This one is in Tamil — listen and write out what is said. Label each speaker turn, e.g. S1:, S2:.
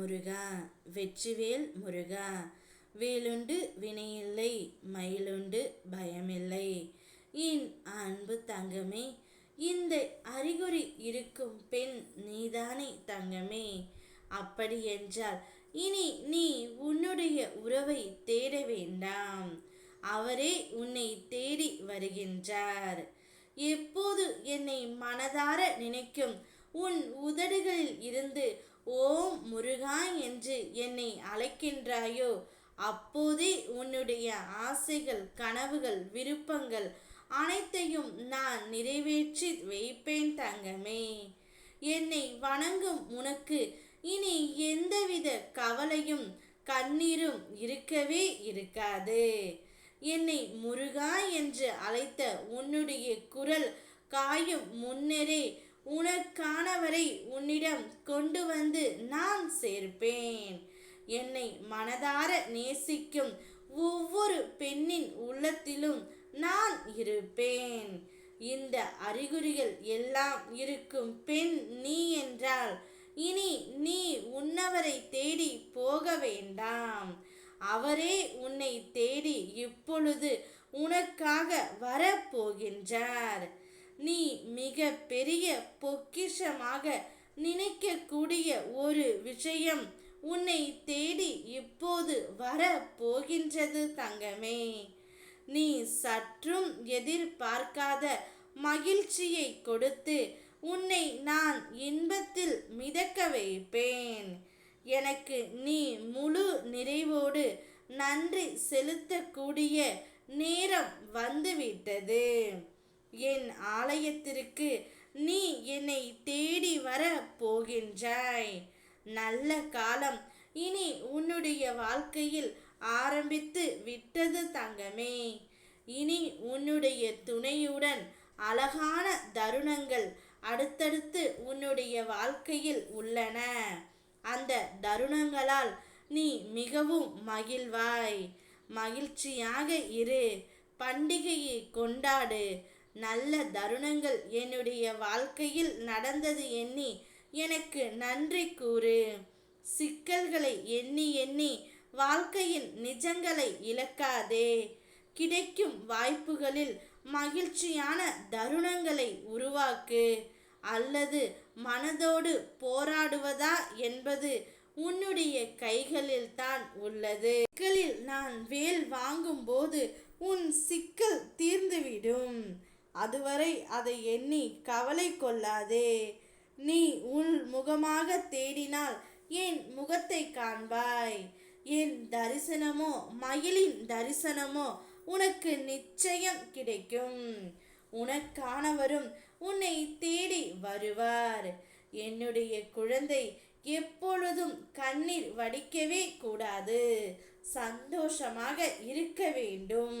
S1: முருகா வெற்றிவேல் முருகா. வேலுண்டு வினையில்லை மயிலுண்டு பயமில்லை. என் அன்பு தங்கமே இந்த அறிகுறி இருக்கும் பெண் நீதானே தங்கமே. அப்படி என்றால் இனி நீ உன்னுடைய உறவை தேட வேண்டாம். அவரே உன்னை தேடி வருகின்றார். எப்போது என்னை மனதார நினைக்கும் உன் உதடுகளில் இருந்து ஓம் முருகா என்று என்னை அழைக்கின்றாயோ? அப்போதே உன்னுடைய ஆசைகள் கனவுகள் விருப்பங்கள் அனைத்தையும் நான் நிறைவேற்றி வைப்பேன் தங்கமே. என்னை வணங்கும் உனக்கு இனி எந்தவித கவலையும் கண்ணீரும் இருக்கவே இருக்காது. என்னை முருகா என்று அழைத்த உன்னுடைய குரல் காயும் முன்னரே உனக்கானவரை உன்னிடம் கொண்டு வந்து நான் சேர்ப்பேன். என்னை மனதார நேசிக்கும் ஒவ்வொரு பெண்ணின் உள்ளத்திலும் நான் இருப்பேன். இந்த அறிகுறிகள் எல்லாம் இருக்கும் பெண் நீ என்றால் இனி நீ உன்னவரை தேடி போக வேண்டாம். அவரே உன்னை தேடி இப்பொழுது உனக்காக வரப்போகின்றார். நீ மிக பெரிய பொக்கிஷமாக நினைக்கக்கூடிய ஒரு விஷயம் உன்னை தேடி இப்போது வர போகின்றது தங்கமே. நீ சற்றும் எதிர்பார்க்காத மகிழ்ச்சியை கொடுத்து உன்னை நான் இன்பத்தில் மிதக்க வைப்பேன். எனக்கு நீ முழு நிறைவோடு நன்றி செலுத்தக்கூடிய நேரம் வந்துவிட்டது. என் ஆலயத்திற்கு நீ என்னை தேடி வர போகின்றாய். நல்ல காலம் இனி உன்னுடைய வாழ்க்கையில் ஆரம்பித்து விட்டது தங்கமே. இனி உன்னுடைய துணையுடன் அழகான தருணங்கள் அடுத்தடுத்து உன்னுடைய வாழ்க்கையில் உள்ளன. அந்த தருணங்களால் நீ மிகவும் மகிழ்வாய். மகிழ்ச்சியாக இரு. பண்டிகையை கொண்டாடு. நல்ல தருணங்கள் என்னுடைய வாழ்க்கையில் நடந்தது எண்ணி எனக்கு நன்றி கூறு. சிக்கல்களை எண்ணி எண்ணி வாழ்க்கையின் நிஜங்களை இழக்காதே. கிடைக்கும் வாய்ப்புகளில் மகிழ்ச்சியான தருணங்களை உருவாக்கு. அல்லது மனதோடு போராடுவதா என்பது உன்னுடைய கைகளில் தான் உள்ளது. சிக்கலில் நான் வேல் வாங்கும் போது உன் சிக்கல் தீர்ந்துவிடும். அதுவரை அதை எண்ணி கவலை கொள்ளாதே. நீ உள் முகமாக தேடினால் என் முகத்தை காண்பாய். என் தரிசனமோ மயிலின் தரிசனமோ உனக்கு நிச்சயம் கிடைக்கும். உனக்கானவரும் உன்னை தேடி வருவார். என்னுடைய குழந்தை எப்பொழுதும் கண்ணீர் வடிக்கவே கூடாது. சந்தோஷமாக இருக்க வேண்டும்.